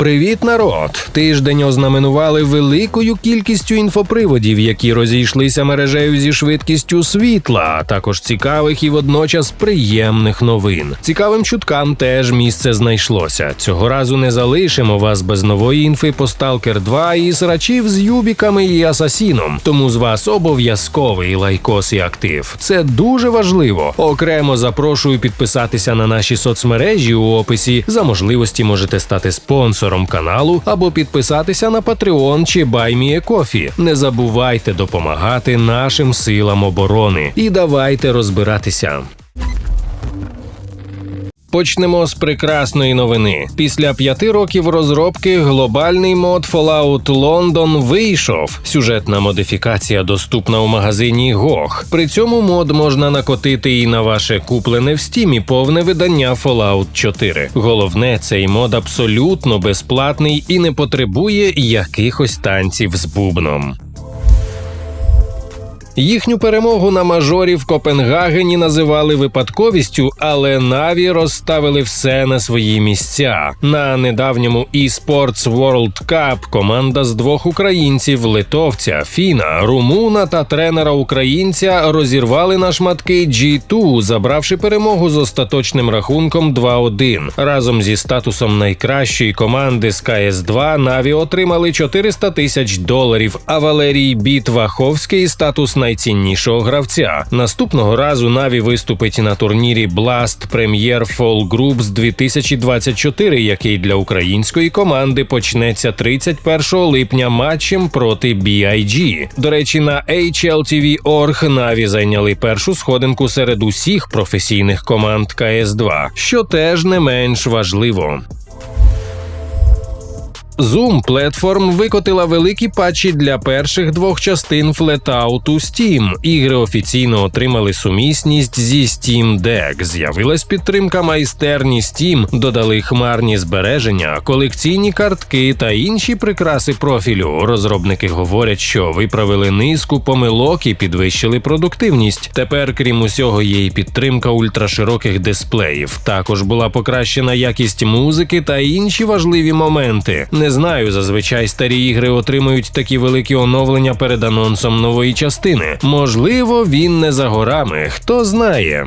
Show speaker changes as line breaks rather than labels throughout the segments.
Привіт, народ! Тиждень ознаменували великою кількістю інфоприводів, які розійшлися мережею зі швидкістю світла, а також цікавих і водночас приємних новин. Цікавим чуткам теж місце знайшлося. Цього разу не залишимо вас без нової інфи по Stalker 2 і срачів з юбіками і асасіном. Тому з вас обов'язковий лайкос і актив. Це дуже важливо. Окремо запрошую підписатися на наші соцмережі у описі. За можливості можете стати спонсором каналу або підписатися на Patreon чи BuyMeACoffee. Не забувайте допомагати нашим силам оборони і давайте розбиратися. Почнемо з прекрасної новини. Після п'яти років розробки глобальний мод Fallout London вийшов. Сюжетна модифікація доступна у магазині GOG. При цьому мод можна накотити і на ваше куплене в стімі повне видання Fallout 4. Головне, цей мод абсолютно безплатний і не потребує якихось танців з бубном. Їхню перемогу на мажорі в Копенгагені називали випадковістю, але Наві розставили все на свої місця. На недавньому eSports World Cup команда з двох українців литовця, Фіна, Румуна та тренера українця розірвали на шматки G2, забравши перемогу з остаточним рахунком 2-1. Разом зі статусом найкращої команди з КС 2 Наві отримали 400 тисяч доларів. А Валерій Біт Ваховський статус найціннішого гравця. Наступного разу Наві виступить на турнірі Blast Premier Fall Groups 2024, який для української команди почнеться 31 липня матчем проти BIG. До речі, на HLTV.org Наві зайняли першу сходинку серед усіх професійних команд КС 2 що теж не менш важливо. Zoom Platform викотила великі патчі для перших двох частин Flatout у Steam. Ігри офіційно отримали сумісність зі Steam Deck. З'явилась підтримка майстерні Steam, додали хмарні збереження, колекційні картки та інші прикраси профілю. Розробники говорять, що виправили низку помилок і підвищили продуктивність. Тепер, крім усього, є і підтримка ультрашироких дисплеїв. Також була покращена якість музики та інші важливі моменти. Не знаю, зазвичай старі ігри отримують такі великі оновлення перед анонсом нової частини. Можливо, він не за горами, хто знає.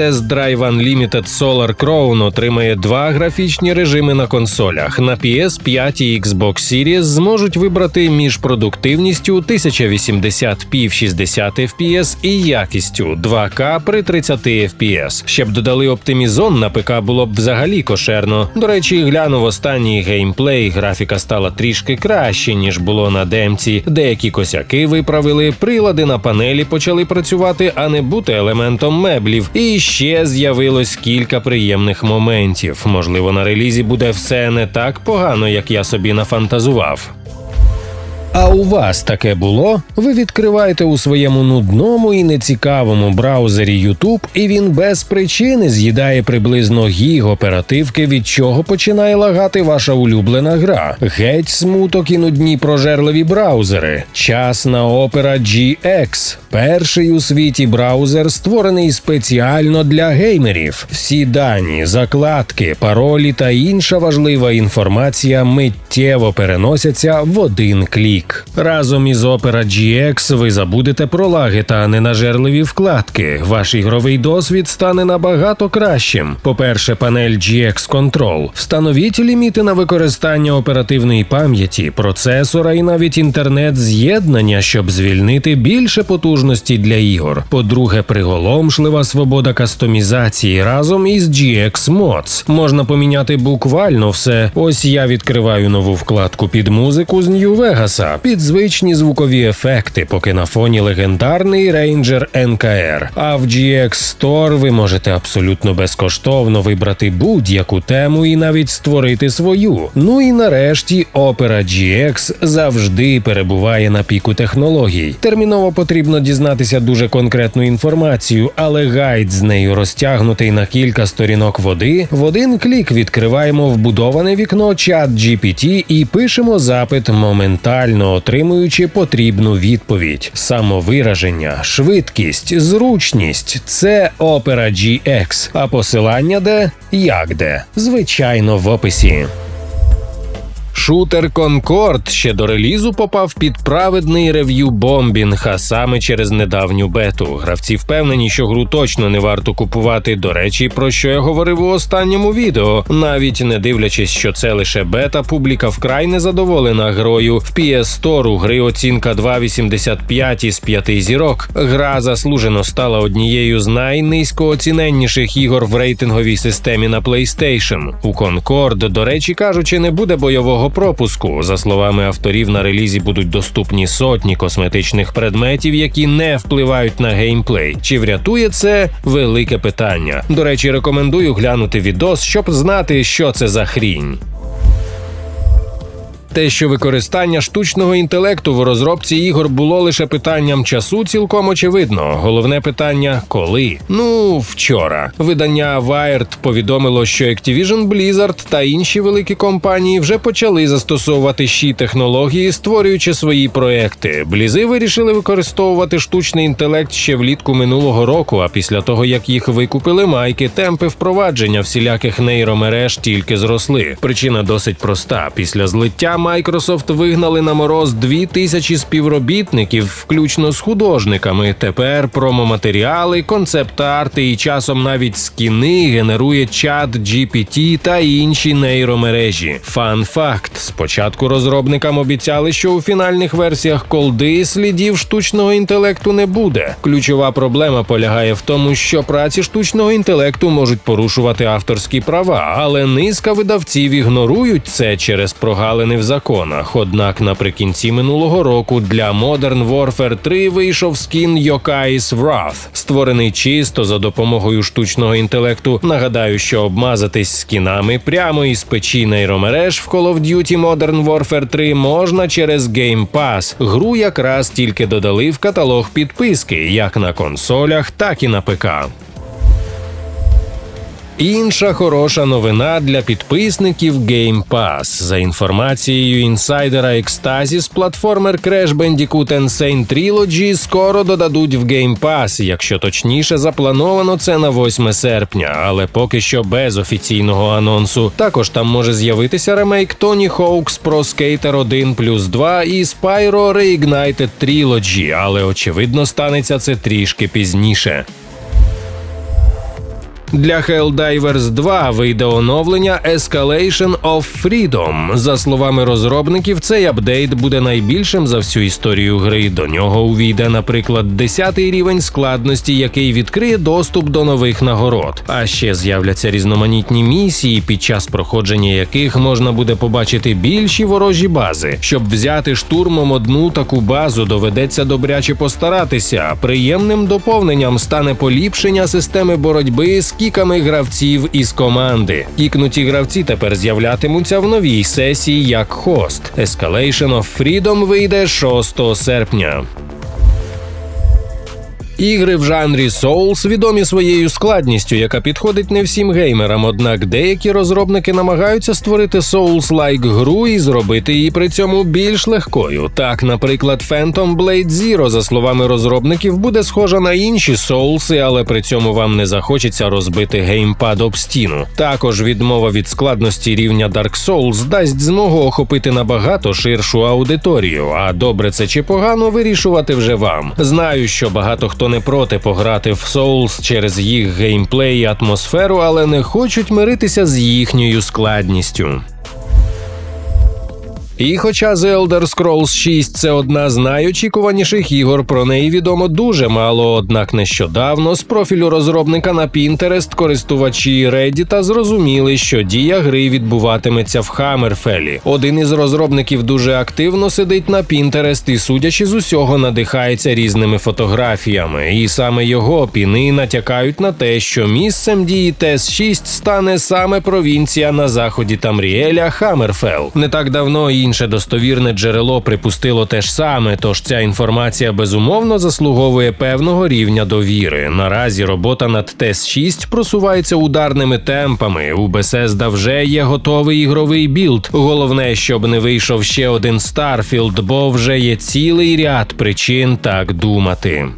Drive Unlimited Solar Crown отримає два графічні режими на консолях. На PS5 і Xbox Series зможуть вибрати між продуктивністю 1080p в 60 FPS і якістю 2К при 30 FPS. Щоб додали оптимізон на ПК було б взагалі кошерно. До речі, глянув останній геймплей. Графіка стала трішки краще ніж було на демці. Деякі косяки виправили, прилади на панелі почали працювати, а не бути елементом меблів. І ще з'явилось кілька приємних моментів. Можливо, на релізі буде все не так погано, як я собі нафантазував. А у вас таке було? Ви відкриваєте у своєму нудному і нецікавому браузері YouTube, і він без причини з'їдає приблизно гіг оперативки, від чого починає лагати ваша улюблена гра. Геть смуток і нудні прожерливі браузери. Часна опера GX. Перший у світі браузер, створений спеціально для геймерів. Всі дані, закладки, паролі та інша важлива інформація миттєво переносяться в один клік. Разом із Opera GX ви забудете про лаги та ненажерливі вкладки. Ваш ігровий досвід стане набагато кращим. По-перше, панель GX Control. Встановіть ліміти на використання оперативної пам'яті, процесора і навіть інтернет-з'єднання, щоб звільнити більше потужності для ігор. По-друге, приголомшлива свобода кастомізації разом із GX Mods. Можна поміняти буквально все. Ось я відкриваю нову вкладку під музику з Нью-Вегаса під звичні звукові ефекти, поки на фоні легендарний Ranger NKR. А в GX Store ви можете абсолютно безкоштовно вибрати будь-яку тему і навіть створити свою. Ну і нарешті Opera GX завжди перебуває на піку технологій. Терміново потрібно дізнатися дуже конкретну інформацію, але гайд з нею розтягнутий на кілька сторінок води. В один клік відкриваємо вбудоване вікно чат GPT і пишемо запит, моментально отримуючи потрібну відповідь. Самовираження, швидкість, зручність це Opera GX, а посилання де як де, звичайно, в описі. Шутер Конкорд ще до релізу попав під праведний рев'ю бомбінг, а саме через недавню бету. Гравці впевнені, що гру точно не варто купувати. До речі, про що я говорив у останньому відео. Навіть не дивлячись, що це лише бета, публіка вкрай незадоволена грою. В PS Store у гри оцінка 2,85 із 5 зірок. Гра заслужено стала однією з найнизькооціненніших ігор в рейтинговій системі на PlayStation. У Конкорд, до речі, кажучи, не буде бойового пропуску. За словами авторів, на релізі будуть доступні сотні косметичних предметів, які не впливають на геймплей. Чи врятує це велике питання? До речі, рекомендую глянути відос, щоб знати, що це за хрінь. Те, що використання штучного інтелекту в розробці ігор було лише питанням часу, цілком очевидно. Головне питання коли? Ну вчора. Видання Wired повідомило, що Activision Blizzard та інші великі компанії вже почали застосовувати щі технології, створюючи свої проекти. Блізи вирішили використовувати штучний інтелект ще влітку минулого року. А після того як їх викупили майки, темпи впровадження всіляких нейромереж тільки зросли. Причина досить проста: після злиття Microsoft вигнали на мороз дві тисячі співробітників, включно з художниками. Тепер промоматеріали, концепт-арти і часом навіть скіни генерує чат GPT та інші нейромережі. Фан факт: спочатку розробникам обіцяли, що у фінальних версіях колди слідів штучного інтелекту не буде. Ключова проблема полягає в тому, що праці штучного інтелекту можуть порушувати авторські права, але низка видавців ігнорують це через прогалини в законах. Однак наприкінці минулого року для Modern Warfare 3 вийшов скін Yokai's Wrath, створений чисто за допомогою штучного інтелекту. Нагадаю, що обмазатись скінами прямо із печі нейромереж в Call of Duty Modern Warfare 3 можна через Game Pass. Гру якраз тільки додали в каталог підписки, як на консолях, так і на ПК. Інша хороша новина для підписників Game Pass. За інформацією інсайдера Ecstasis, платформер Crash Bandicoot Insane Trilogy скоро додадуть в Game Pass, якщо точніше заплановано це на 8 серпня, але поки що без офіційного анонсу. Також там може з'явитися ремейк Tony Hawk's Pro Skater 1 плюс 2 і Spyro Reignited Trilogy, але очевидно станеться це трішки пізніше. Для Helldivers 2 вийде оновлення Escalation of Freedom. За словами розробників, цей апдейт буде найбільшим за всю історію гри. До нього увійде, наприклад, 10-й рівень складності, який відкриє доступ до нових нагород. А ще з'являться різноманітні місії, під час проходження яких можна буде побачити більші ворожі бази. Щоб взяти штурмом одну таку базу, доведеться добряче постаратися. Приємним доповненням стане поліпшення системи боротьби з кіками гравців із команди. Кікнуті гравці тепер з'являтимуться в новій сесії як хост. Escalation of Freedom вийде 6 серпня. Ігри в жанрі Souls відомі своєю складністю, яка підходить не всім геймерам. Однак деякі розробники намагаються створити Souls-like гру і зробити її при цьому більш легкою. Так, наприклад, Phantom Blade Zero, за словами розробників, буде схожа на інші Souls, але при цьому вам не захочеться розбити геймпад об стіну. Також відмова від складності рівня Dark Souls дасть змогу охопити набагато ширшу аудиторію. А добре це чи погано вирішувати вже вам. Знаю, що багато хто не проти пограти в Souls через їх геймплей і атмосферу, але не хочуть миритися з їхньою складністю. І хоча The Elder Scrolls 6 – це одна з найочікуваніших ігор, про неї відомо дуже мало. Однак нещодавно з профілю розробника на Pinterest користувачі Reddit зрозуміли, що дія гри відбуватиметься в Хаммерфелі. Один із розробників дуже активно сидить на Pinterest і, судячи з усього, надихається різними фотографіями. І саме його піни натякають на те, що місцем дії ТЕС 6 стане саме провінція на заході Тамріеля Хаммерфел. Не так давно інше достовірне джерело припустило те ж саме, тож ця інформація безумовно заслуговує певного рівня довіри. Наразі робота над ТЕС 6 просувається ударними темпами. У Bethesda вже є готовий ігровий білд. Головне, щоб не вийшов ще один Starfield, бо вже є цілий ряд причин так думати.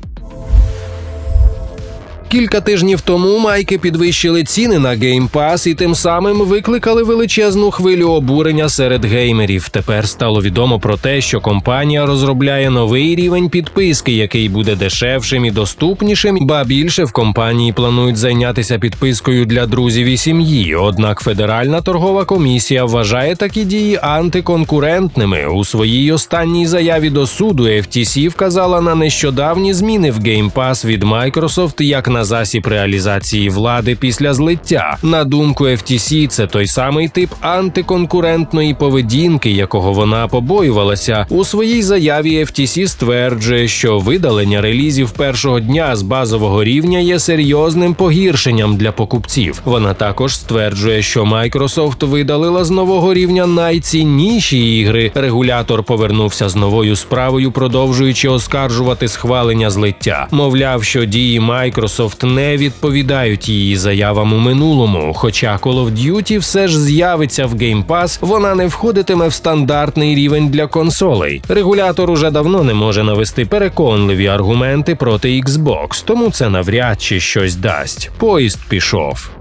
Кілька тижнів тому майки підвищили ціни на Game Pass і тим самим викликали величезну хвилю обурення серед геймерів. Тепер стало відомо про те, що компанія розробляє новий рівень підписки, який буде дешевшим і доступнішим. Ба більше в компанії планують зайнятися підпискою для друзів і сім'ї. Однак Федеральна торгова комісія вважає такі дії антиконкурентними. У своїй останній заяві до суду FTC вказала на нещодавні зміни в Game Pass від Microsoft як на засіб реалізації влади після злиття. На думку FTC, це той самий тип антиконкурентної поведінки, якого вона побоювалася. У своїй заяві FTC стверджує, що видалення релізів першого дня з базового рівня є серйозним погіршенням для покупців. Вона також стверджує, що Microsoft видалила з нового рівня найцінніші ігри. Регулятор повернувся з новою справою, продовжуючи оскаржувати схвалення злиття. Мовляв, що дії Microsoft не відповідають її заявам у минулому. Хоча Call of Duty все ж з'явиться в Game Pass, вона не входитиме в стандартний рівень для консолей. Регулятор уже давно не може навести переконливі аргументи проти Xbox, тому це навряд чи щось дасть. Поїзд пішов.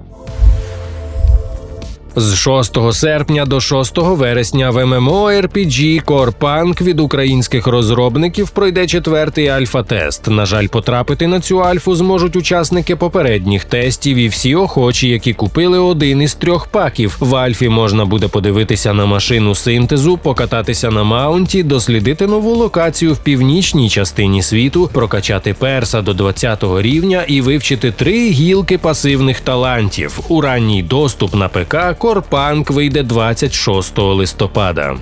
З 6 серпня до 6 вересня в MMO RPG Punk від українських розробників пройде четвертий альфа-тест. На жаль, потрапити на цю альфу зможуть учасники попередніх тестів і всі охочі, які купили один із трьох паків. В альфі можна буде подивитися на машину синтезу, покататися на маунті, дослідити нову локацію в північній частині світу, прокачати перса до 20 рівня і вивчити три гілки пасивних талантів. У ранній доступ на ПК Корпанк вийде 26 листопада.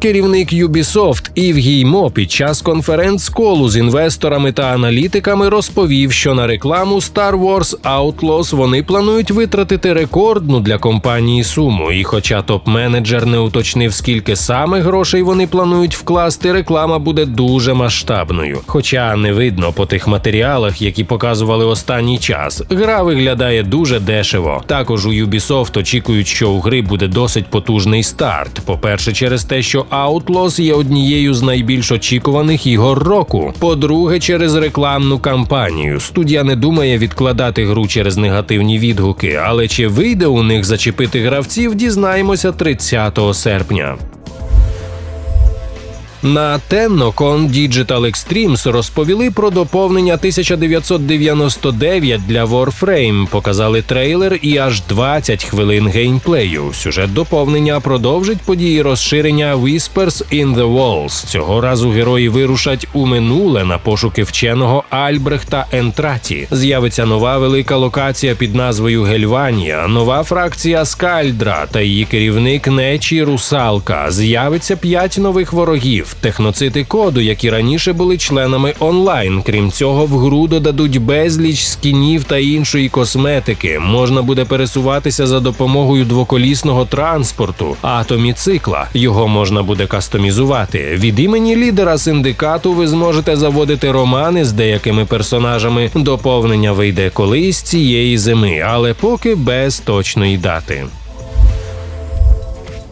Керівник Ubisoft Ів Гіймо під час конференц-колу з інвесторами та аналітиками розповів, що на рекламу Star Wars Outlaws вони планують витратити рекордну для компанії суму. І хоча топ-менеджер не уточнив, скільки саме грошей вони планують вкласти, реклама буде дуже масштабною. Хоча не видно по тих матеріалах, які показували останній час. Гра виглядає дуже дешево. Також у Ubisoft очікують, що у гри буде досить потужний старт. По перше, через те, що Outlaws є однією з найбільш очікуваних ігор року. По-друге, через рекламну кампанію. Студія не думає відкладати гру через негативні відгуки, але чи вийде у них зачепити гравців, дізнаємося 30 серпня. На TennoCon Digital Extremes розповіли про доповнення 1999 для Warframe, показали трейлер і аж 20 хвилин геймплею. Сюжет доповнення продовжить події розширення Whispers in the Walls. Цього разу герої вирушать у минуле на пошуки вченого АльбрехтаЕнтраті. З'явиться нова велика локація під назвою Гельванія, нова фракція Скальдра та її керівник Нечі Русалка. З'явиться п'ять нових ворогів техноцити коду, які раніше були членами онлайн. Крім цього, в гру додадуть безліч скінів та іншої косметики. Можна буде пересуватися за допомогою двоколісного транспорту, атоміцикла. Його можна буде кастомізувати. Від імені лідера синдикату ви зможете заводити романи з деякими персонажами. Доповнення вийде колись цієї зими, але поки без точної дати.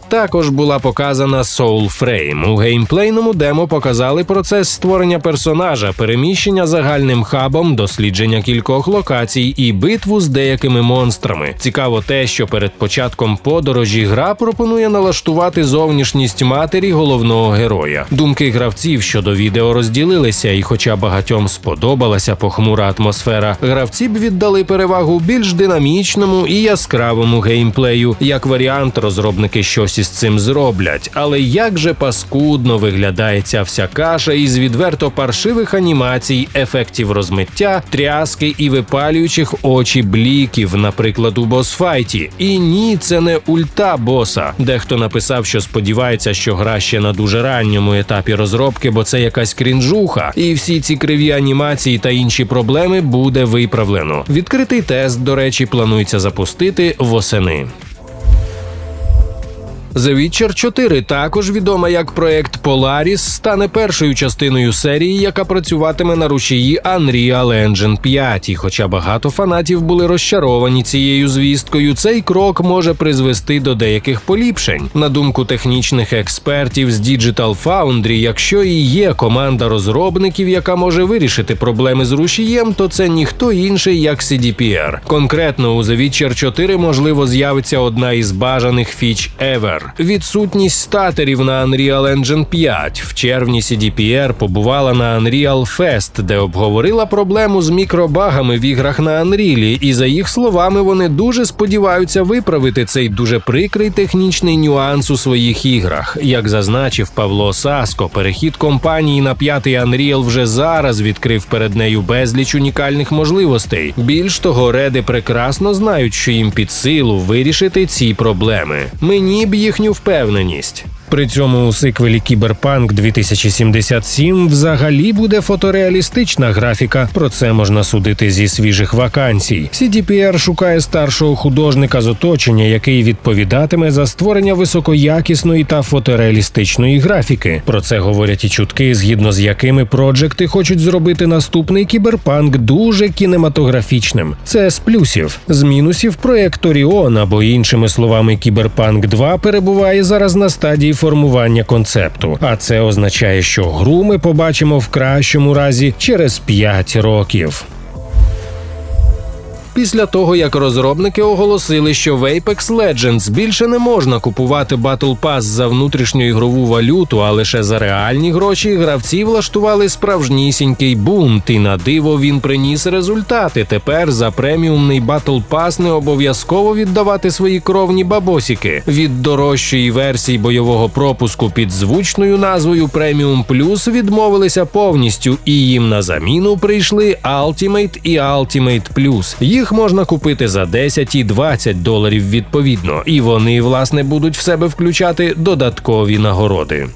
Також була показана Soulframe. У геймплейному демо показали процес створення персонажа, переміщення загальним хабом, дослідження кількох локацій і битву з деякими монстрами. Цікаво те, що перед початком подорожі гра пропонує налаштувати зовнішність матері головного героя. Думки гравців щодо відео розділилися, і, хоча багатьом сподобалася похмура атмосфера, гравці б віддали перевагу більш динамічному і яскравому геймплею. Як варіант, розробники щось із цим зроблять. Але як же паскудно виглядає ця вся каша із відверто паршивих анімацій, ефектів розмиття, тряски і випалюючих очі бліків, наприклад, у босфайті. І ні, це не ульта боса. Дехто написав, що сподівається, що гра ще на дуже ранньому етапі розробки, бо це якась крінжуха. І всі ці криві анімації та інші проблеми буде виправлено. Відкритий тест, до речі, планується запустити восени. The Witcher 4, також відома як проект Polaris, стане першою частиною серії, яка працюватиме на рушії Unreal Engine 5. І хоча багато фанатів були розчаровані цією звісткою, цей крок може призвести до деяких поліпшень. На думку технічних експертів з Digital Foundry, якщо і є команда розробників, яка може вирішити проблеми з рушієм, то це ніхто інший як CDPR. Конкретно у The Witcher 4 можливо з'явиться одна із бажаних фіч Ever. Відсутність статерів на Unreal Engine 5. В червні CDPR побувала на Unreal Fest, де обговорила проблему з мікробагами в іграх на Unreal, і за їх словами вони дуже сподіваються виправити цей дуже прикрий технічний нюанс у своїх іграх. Як зазначив Павло Саско, перехід компанії на п'ятий Unreal вже зараз відкрив перед нею безліч унікальних можливостей. Більш того, реди прекрасно знають, що їм під силу вирішити ці проблеми. Мені б їхню впевненість. При цьому у сиквелі Кіберпанк 2077 взагалі буде фотореалістична графіка. Про це можна судити зі свіжих вакансій. CDPR шукає старшого художника з оточення, який відповідатиме за створення високоякісної та фотореалістичної графіки. Про це говорять і чутки, згідно з якими проджекти хочуть зробити наступний кіберпанк дуже кінематографічним. Це з плюсів. З мінусів проект Оріон або іншими словами, Кіберпанк 2 перебуває зараз на стадії формування концепту. А це означає, що гру ми побачимо в кращому разі через 5 років. Після того, як розробники оголосили, що в Apex Legends більше не можна купувати Battle Pass за внутрішню ігрову валюту, а лише за реальні гроші, гравці влаштували справжнісінький бунт, і на диво він приніс результати. Тепер за преміумний Battle Pass не обов'язково віддавати свої кровні бабосіки. Від дорожчої версії бойового пропуску під звучною назвою Premium Plus відмовилися повністю, і їм на заміну прийшли Ultimate і Ultimate Plus. Їх можна купити за 10 і 20 доларів відповідно, і вони власне будуть в себе включати додаткові нагороди.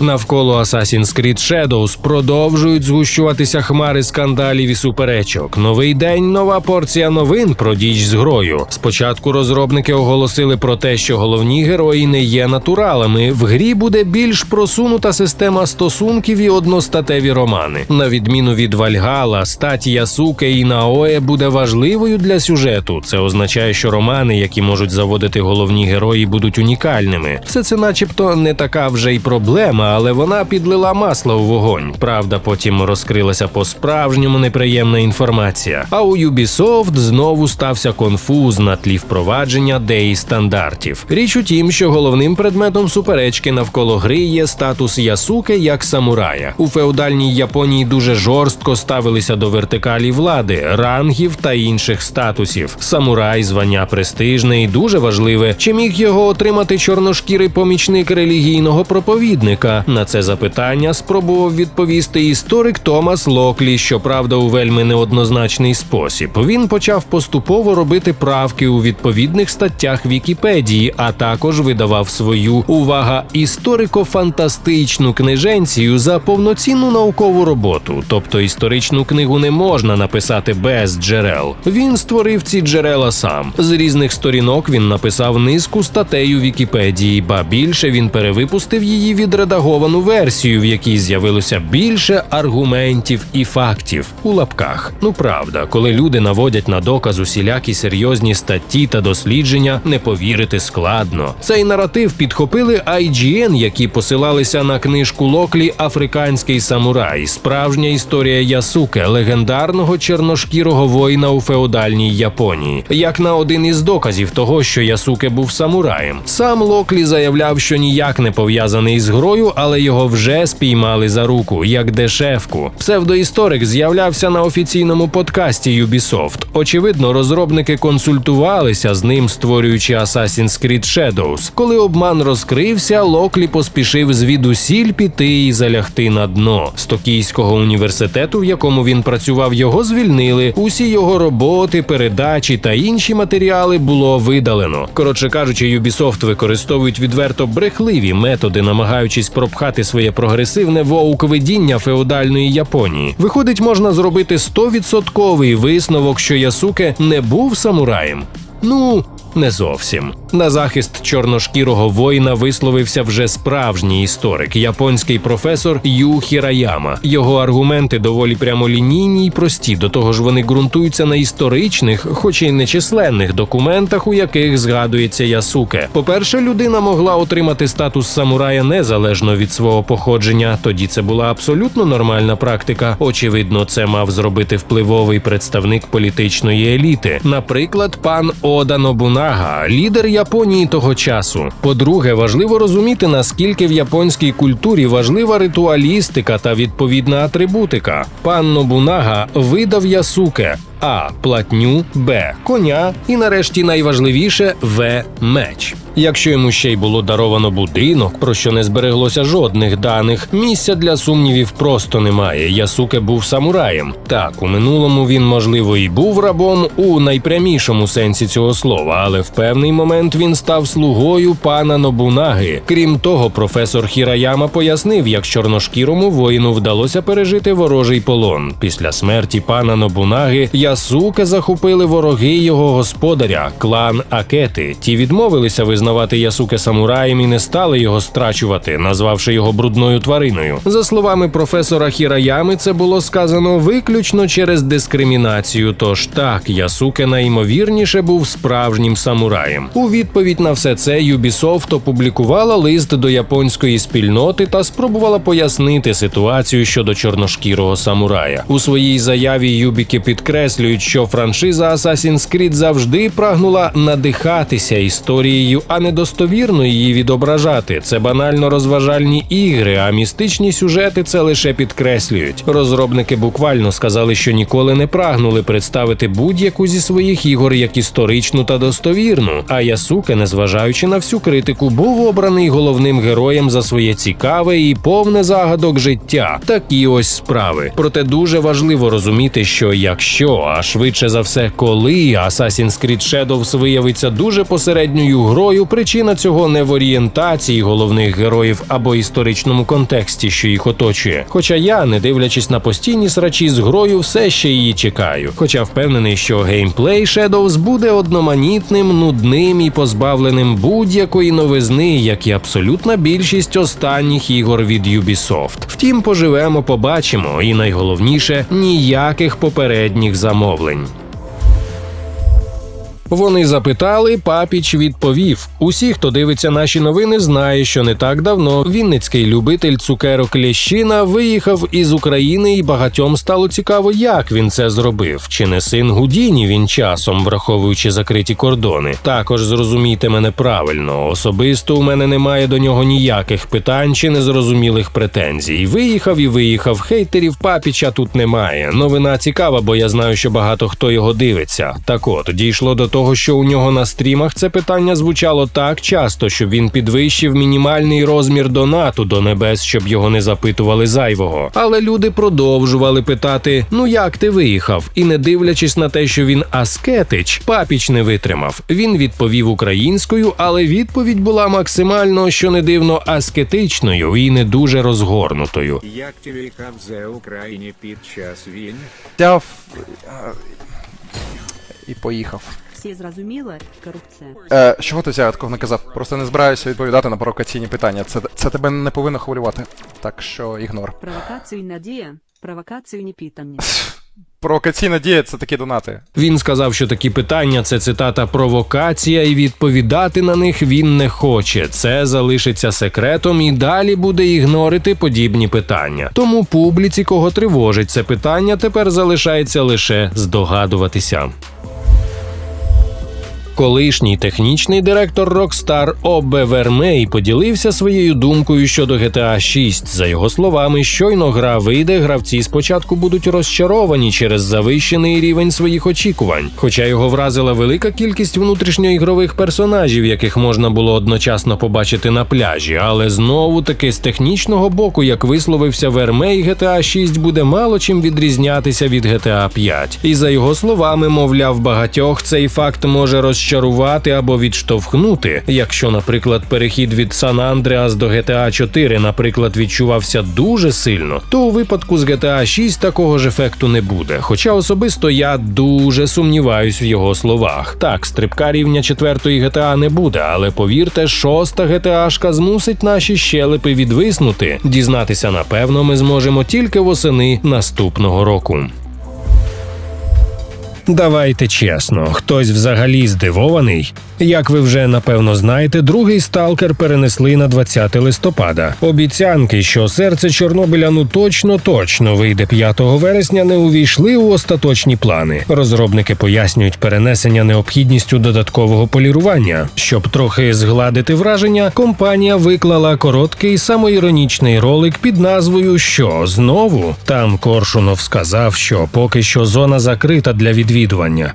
Навколо Assassin's Creed Shadows продовжують згущуватися хмари скандалів і суперечок. Новий день, нова порція новин про діч з грою. Спочатку розробники оголосили про те, що головні герої не є натуралами. В грі буде більш просунута система стосунків і одностатеві романи. На відміну від Вальгала, стать Ясуке і Наое буде важливою для сюжету. Це означає, що романи, які можуть заводити головні герої, будуть унікальними. Все це, начебто, не така вже й проблема але вона підлила масло у вогонь. Правда, потім розкрилася по-справжньому неприємна інформація. А у Ubisoft знову стався конфуз на тлі впровадження деї стандартів. Річ у тім, що головним предметом суперечки навколо гри є статус Ясуки як самурая. У феодальній Японії дуже жорстко ставилися до вертикалі влади, рангів та інших статусів. Самурай, звання престижне і дуже важливе. Чи міг його отримати чорношкірий помічник релігійного проповідника? На це запитання спробував відповісти історик Томас Локлі, щоправда, у вельми неоднозначний спосіб. Він почав поступово робити правки у відповідних статтях Вікіпедії, а також видавав свою увага історико-фантастичну книженцію за повноцінну наукову роботу. Тобто історичну книгу не можна написати без джерел. Він створив ці джерела сам. З різних сторінок він написав низку статей у Вікіпедії, ба більше він перевипустив її від редаговану версію, в якій з'явилося більше аргументів і фактів у лапках. Ну правда, коли люди наводять на доказ усілякі серйозні статті та дослідження, не повірити складно. Цей наратив підхопили IGN, які посилалися на книжку Локлі Африканський самурай, справжня історія Ясуке, легендарного чорношкірого воїна у феодальній Японії, як на один із доказів того, що Ясуке був самураєм. Сам Локлі заявляв, що ніяк не пов'язаний з грою, але його вже спіймали за руку, як дешевку. Псевдоісторик з'являвся на офіційному подкасті Ubisoft. Очевидно, розробники консультувалися з ним, створюючи Assassin's Creed Shadows. Коли обман розкрився, Локлі поспішив звідусіль піти і залягти на дно. З Токійського університету, в якому він працював, його звільнили. Усі його роботи, передачі та інші матеріали було видалено. Коротше кажучи, Ubisoft використовують відверто брехливі методи, намагаючись пропхати своє прогресивне воук-видіння феодальної Японії. Виходить, можна зробити 100% висновок, що Ясуке не був самураєм. Ну, не зовсім. На захист чорношкірого воїна висловився вже справжній історик, японський професор Ю Хіраяма. Його аргументи доволі прямолінійні й прості. До того ж, вони ґрунтуються на історичних, хоч і нечисленних документах, у яких згадується Ясуке. По-перше, людина могла отримати статус самурая незалежно від свого походження. Тоді це була абсолютно нормальна практика. Очевидно, це мав зробити впливовий представник політичної еліти, наприклад, пан Ода Нобунага, лідер Японії того часу. По-друге, важливо розуміти, наскільки в японській культурі важлива ритуалістика та відповідна атрибутика. Пан Нобунага видав Ясуке. А. Платню, Б. Коня і нарешті найважливіше В. Меч. Якщо йому ще й було даровано будинок, про що не збереглося жодних даних, місця для сумнівів просто немає. Ясуке був самураєм. Так, у минулому він, можливо, і був рабом у найпрямішому сенсі цього слова, але в певний момент він став слугою пана Нобунаги. Крім того, професор Хіраяма пояснив, як чорношкірому воїну вдалося пережити ворожий полон. Після смерті пана Нобунаги Ясуке захопили вороги його господаря, клан Акети. Ті відмовилися визнавати Ясуке самураєм і не стали його страчувати, назвавши його брудною твариною. За словами професора Хіраями, це було сказано виключно через дискримінацію. Тож так, Ясуке найімовірніше був справжнім самураєм. У відповідь на все це Ubisoft опублікувала лист до японської спільноти та спробувала пояснити ситуацію щодо чорношкірого самурая. У своїй заяві Юбіки підкреслюють, що франшиза Assassin's Creed завжди прагнула надихатися історією, а не достовірно її відображати. Це банально розважальні ігри, а містичні сюжети це лише підкреслюють. Розробники буквально сказали, що ніколи не прагнули представити будь-яку зі своїх ігор як історичну та достовірну. А Ясуке, незважаючи на всю критику, був обраний головним героєм за своє цікаве і повне загадок життя. Такі ось справи. Проте дуже важливо розуміти, що якщо, а швидше за все, коли Assassin's Creed Shadows виявиться дуже посередньою грою, причина цього не в орієнтації головних героїв або історичному контексті, що їх оточує. Хоча я, не дивлячись на постійні срачі з грою, все ще її чекаю. Хоча впевнений, що геймплей Shadows буде одноманітним, нудним і позбавленим будь-якої новизни, як і абсолютна більшість останніх ігор від Ubisoft. Втім, поживемо, побачимо, і найголовніше ніяких попередніх замовлень замовлень. Вони запитали, папіч відповів: усі, хто дивиться наші новини, знає, що не так давно вінницький любитель цукерок Лєщина виїхав із України, і багатьом стало цікаво, як він це зробив. Чи не син Гудіні він часом, враховуючи закриті кордони. Також зрозумійте мене правильно. Особисто у мене немає до нього ніяких питань чи незрозумілих претензій. Виїхав і виїхав. Хейтерів папіча тут немає. Новина цікава, бо я знаю, що багато хто його дивиться. Так от дійшло до того, що у нього на стрімах це питання звучало так часто, щоб він підвищив мінімальний розмір донату до небес, щоб його не запитували зайвого. Але люди продовжували питати: ну як ти виїхав? І не дивлячись на те, що він аскетич, папіч не витримав. Він відповів українською, але відповідь була максимально, що не дивно, аскетичною і не дуже розгорнутою.
Як ти виїхав за Україні під час війни?
е, і поїхав.
Всі зрозуміли корупція.
Е, чого ти взяв, такого не казав? Просто не збираюся відповідати на провокаційні питання. Це, це тебе не повинно хвилювати. Так що ігнор.
Провокацію не діє, провокацію питання.
Провокаційна дія це такі донати.
Він сказав, що такі питання це цитата провокація, і відповідати на них він не хоче. Це залишиться секретом і далі буде ігнорити подібні питання. Тому публіці, кого тривожить це питання, тепер залишається лише здогадуватися. Колишній технічний директор Rockstar Обе Вермей поділився своєю думкою щодо GTA 6. За його словами, щойно гра вийде, гравці спочатку будуть розчаровані через завищений рівень своїх очікувань. Хоча його вразила велика кількість внутрішньоігрових персонажів, яких можна було одночасно побачити на пляжі. Але знову таки з технічного боку, як висловився Вермей, GTA 6 буде мало чим відрізнятися від GTA 5. І за його словами, мовляв, багатьох цей факт може розчарувати розчарувати або відштовхнути. Якщо, наприклад, перехід від San Andreas до GTA 4, наприклад, відчувався дуже сильно, то у випадку з GTA 6 такого ж ефекту не буде. Хоча особисто я дуже сумніваюсь в його словах. Так, стрибка рівня четвертої GTA не буде, але повірте, шоста GTA-шка змусить наші щелепи відвиснути. Дізнатися напевно ми зможемо тільки восени наступного року. Давайте чесно, хтось взагалі здивований. Як ви вже напевно знаєте, другий сталкер перенесли на 20 листопада. Обіцянки, що серце Чорнобиля ну точно точно вийде 5 вересня, не увійшли у остаточні плани. Розробники пояснюють перенесення необхідністю додаткового полірування. Щоб трохи згладити враження, компанія виклала короткий самоіронічний ролик під назвою Що знову там Коршунов сказав, що поки що зона закрита для відвідування.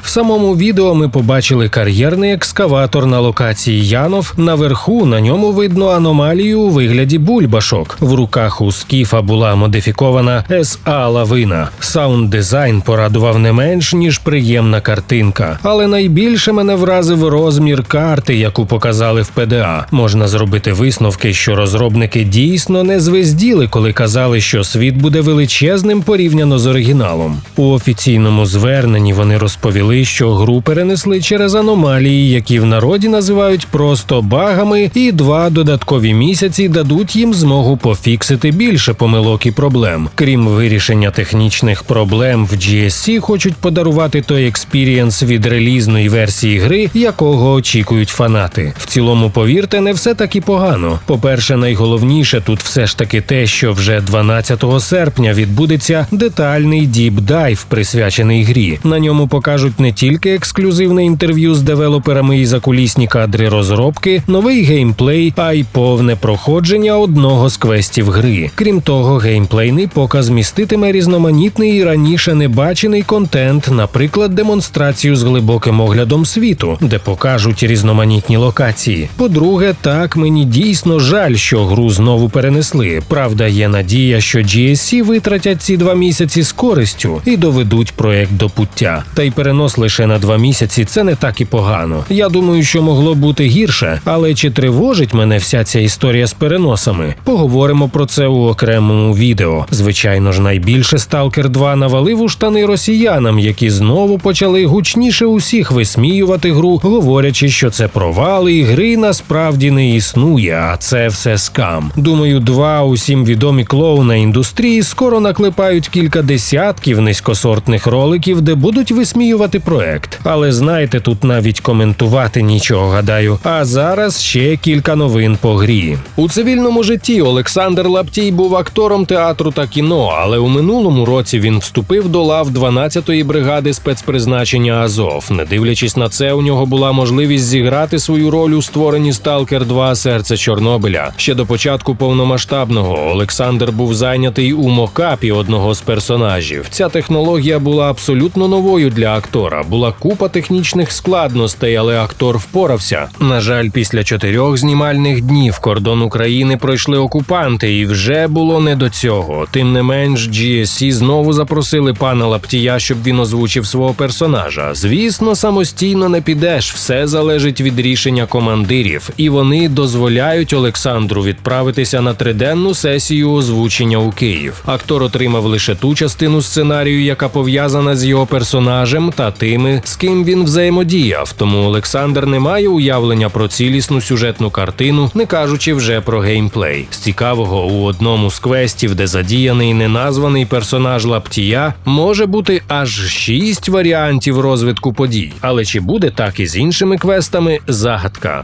В самому відео ми побачили кар'єрний екскаватор на локації Янов. Наверху на ньому видно аномалію у вигляді бульбашок. В руках у скіфа була модифікована SA лавина. Саунд дизайн порадував не менш ніж приємна картинка. Але найбільше мене вразив розмір карти, яку показали в ПДА. Можна зробити висновки, що розробники дійсно не звезділи, коли казали, що світ буде величезним порівняно з оригіналом. У офіційному зверненні вони розповіли, що гру перенесли через аномалії, які в народі називають просто багами, і два додаткові місяці дадуть їм змогу пофіксити більше помилок і проблем. Крім вирішення технічних проблем в GSC хочуть подарувати той експірієнс від релізної версії гри, якого очікують фанати. В цілому, повірте, не все так і погано. По-перше, найголовніше тут все ж таки те, що вже 12 серпня відбудеться детальний діп-дайв, присвячений грі. На ньому покажуть не тільки ексклюзивне інтерв'ю з девелоперами і закулісні кадри розробки, новий геймплей, а й повне проходження одного з квестів гри. Крім того, геймплейний показ міститиме різноманітний і раніше не бачений контент, наприклад, демонстрацію з глибоким оглядом світу, де покажуть різноманітні локації. По-друге, так мені дійсно жаль, що гру знову перенесли. Правда, є надія, що GSC витратять ці два місяці з користю і доведуть проект до пуття. Та й перенос лише на два місяці це не так і погано. Я думаю, що могло бути гірше, але чи тривожить мене вся ця історія з переносами? Поговоримо про це у окремому відео. Звичайно ж, найбільше Stalker 2 навалив у штани росіянам, які знову почали гучніше усіх висміювати гру, говорячи, що це провал і гри насправді не існує, а це все скам. Думаю, два усім відомі клоуна індустрії скоро наклепають кілька десятків низькосортних роликів, де будуть висміювати проект. Але знаєте, тут навіть коментувати нічого гадаю. А зараз ще кілька новин по грі. У цивільному житті Олександр Лаптій був актором театру та кіно, але у минулому році він вступив до лав 12-ї бригади спецпризначення Азов. Не дивлячись на це, у нього була можливість зіграти свою роль у створенні Сталкер 2 Серце Чорнобиля. Ще до початку повномасштабного Олександр був зайнятий у мокапі одного з персонажів. Ця технологія була абсолютно новою для актора. Була купа технічних складностей, але актор впорався. На жаль, після чотирьох знімальних днів кордон України пройшли окупанти, і вже було не до цього. Тим не менш, GSC знову запросили пана Лаптія, щоб він озвучив свого персонажа. Звісно, самостійно не підеш, все залежить від рішення командирів, і вони дозволяють Олександру відправитися на триденну сесію озвучення у Київ. Актор отримав лише ту частину сценарію, яка пов'язана з його персонажем та тими, з ким він взаємодіяв. Тому Олександр не має уявлення про цілісну сюжетну картину, не кажучи вже про геймплей. З цікавого у одному з квестів, де задіяний неназваний персонаж Лаптія, може бути аж шість варіантів розвитку подій. Але чи буде так і з іншими квестами? Загадка.